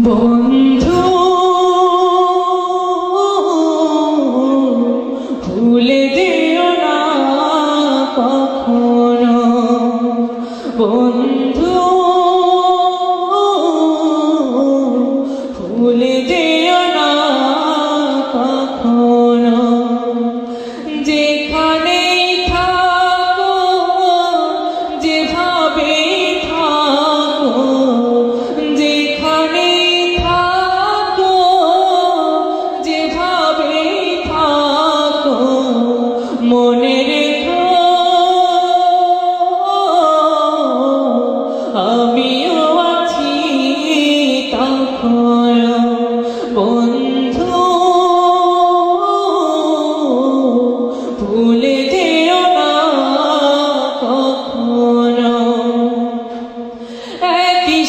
뭔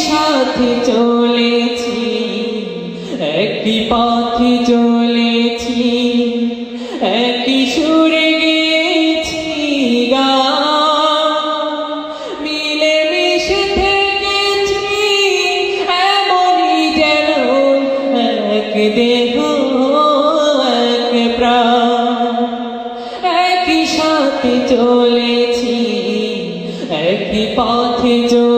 সাথে চলেছি একই পথে চলেছি একই সুরে গেছি গান। মিলে মিশে থেকেছি, এমনই যেন এক দেহ, এক প্রাণ। একই সাথে চলেছি, একই পথে চলেছি।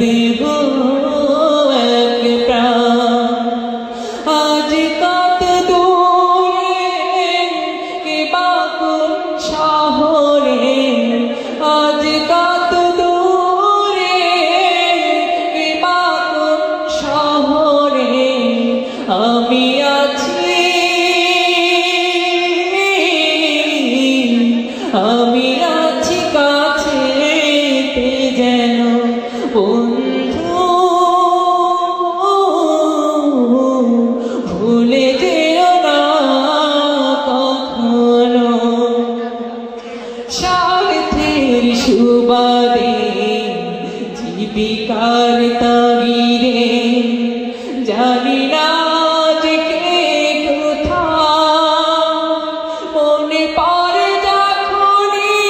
এক এক প্রাণ। আজ কত দূরে কে বাকুন শহরে। আজ কত দূরে কে বাকুন শহরে। আমি বেকার তাগিরে জানি না যে কে কোথা। মনে পড়ে যখনি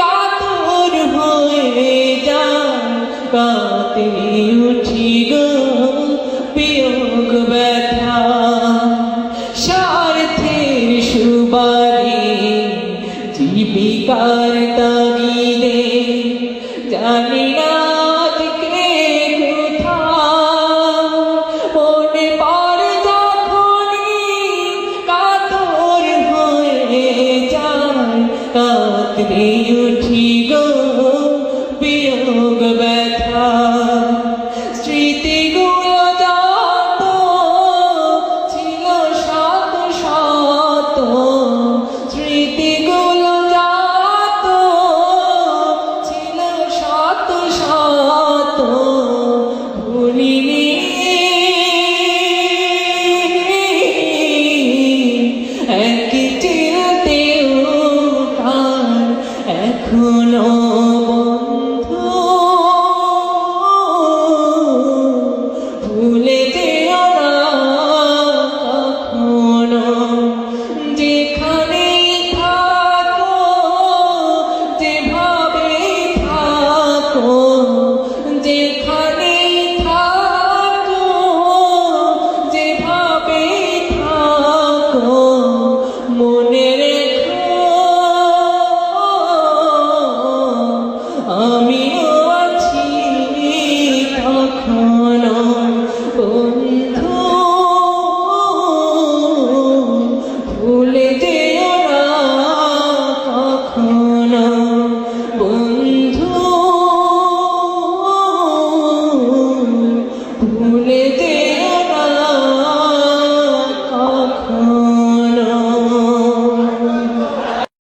কাতর হয়ে যান কাতে উঠি গো বিয়োগ ব্যথা। স্বার্থের সুবারে জীবিকার তাগিরে জানি না